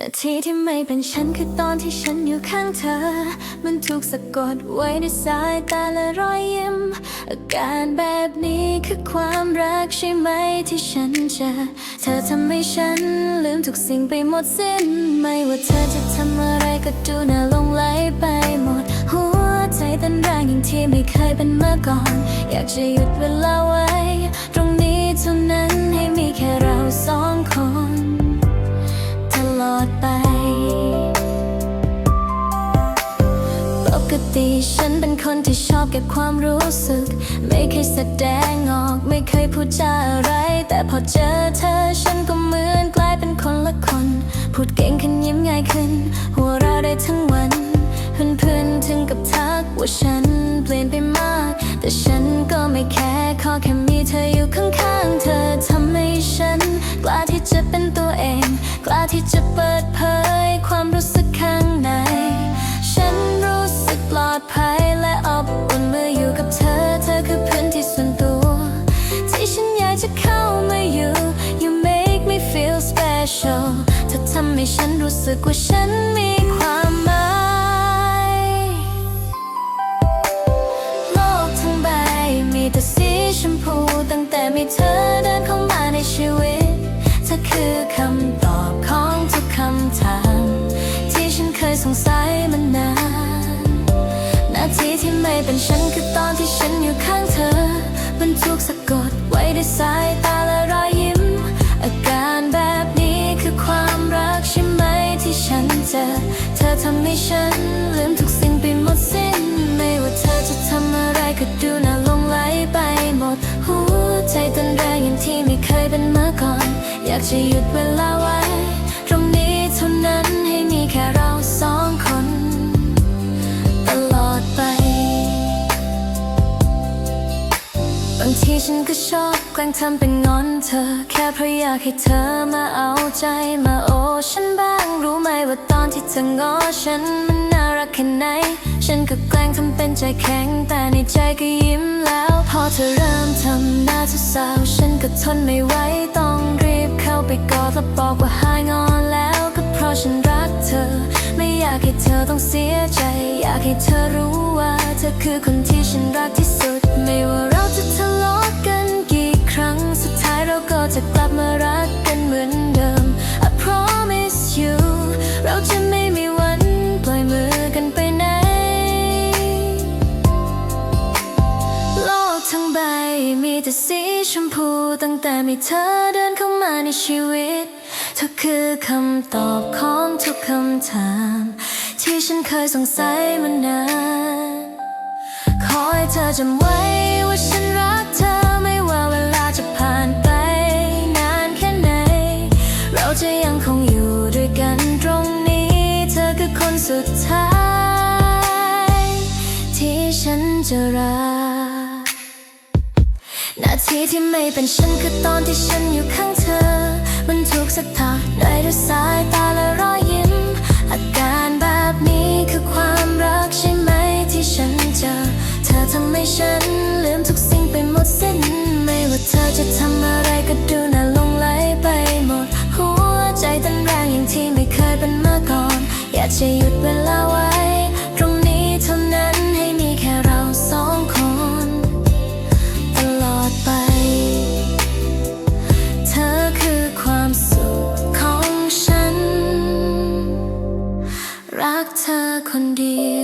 นาทีที่ไม่เป็นฉันคือตอนที่ฉันอยู่ข้างเธอ มันถูกสะกดไว้ในสายตาและรอยยิ้ม อาการแบบนี้คือความรักใช่ไหมที่ฉันเจอ เธอทำให้ฉันลืมทุกสิ่งไปหมดสิ้น ไม่ว่าเธอจะทำอะไรก็ดูน่าหลงไหลไปหมด หัวใจเต้นแรงอย่างที่ไม่เคยเป็นเมื่อก่อน อยากจะหยุดเวลาไว้ ตรงนี้เท่านั้นให้มีแค่เราสองคน ฉันเป็นคนที่ชอบเก็บความรู้สึก ไม่เคยแสดงออก ไม่เคยพูดจาอะไร แต่พอเจอเธอฉันก็เหมือนกลายเป็นคนละคน พูดเก่งขึ้นยิ้มง่ายขึ้น หัวเราได้ทั้งวันเพื่อนๆถึงกับทักว่าฉันเปลี่ยนไปมาก แต่ฉันก็ไม่แคร์ขอแค่มีเธออยู่ข้าง ฉันรู้สึกว่าฉันมีความหมายโลกทั้งใบมีแต่สีชมพูตั้งแต่มีเธอเดินเข้ามาในชีวิตเธอคือคำตอบของทุกคำถามที่ฉันเคยสงสัยมานานนาทีที่ไม่เป็นฉันคือตอนที่ฉันอยู่ข้างเธอมันถูกสะกดไว้ด้วยสายตาและำให้ฉันลืมทุกสิ่งไปหมดสิ้น ไม่ว่าเธอจะทำอะไรก็ดูน่าลงไหลไปหมด หัวใจเต้นแรงอย่างที่ไม่เคยเป็นมาก่อน อยากจะหยุดเวลาไว้ ตรงนี้เท่านั้นให้มีแค่เราสองคน ตลอดไป บางทีฉันก็ชอบแกล้งทำเป็นงอนเธอ แค่เพราะอยากให้เธอมาเอาใจมาโอฉันบ้าง ว่าตอนที่เธองอฉันมันน่ารักแค่ไหน ฉันก็แกล้งทำเป็นใจแข็งแต่ในใจก็ยิ้มแล้ว พอเธอเริ่มทำหน้าเศร้าฉันก็ทนไม่ไหวต้องรีบเข้าไปกอดและบอกว่าหายงอนแล้วก็เพราะฉันรักเธอ ไม่อยากให้เธอต้องเสียใจ อยากให้เธอรู้ว่าเธอคือคนที่ฉันรักที่ แต่สีชมพูตั้งแต่มีเธอเดินเข้ามาในชีวิต เธอคือคำตอบของทุกคำถาม ที่ฉันเคยสงสัยมานานขอให้เธอจำไว้ว่าฉันรักเธอไม่ว่าเวลาจะผ่านไป นานแค่ไหน เราจะยังคงอยู่ด้วยกันตรงนี้ เธอคือคนสุดท้าย ที่ฉันจะรัก นาทีที่ไม่เป็นฉันคือตอนที่ฉันอยู่ข้างเธอ มันถูกสะทักได้ด้วยสายตาและรอยยิ้ม อาการแบบนี้คือความรักใช่ไหมที่ฉันเจอ เธอทำให้ฉันลืมทุกสิ่งไปหมดสิ้น ไม่ว่าเธอจะทำอะไรก็ดูน่าลงไหลไปหมด หัวใจเต้นแรงอย่างที่ไม่เคยเป็นมาก่อน อยากจะหยุดเวลา คนเดียว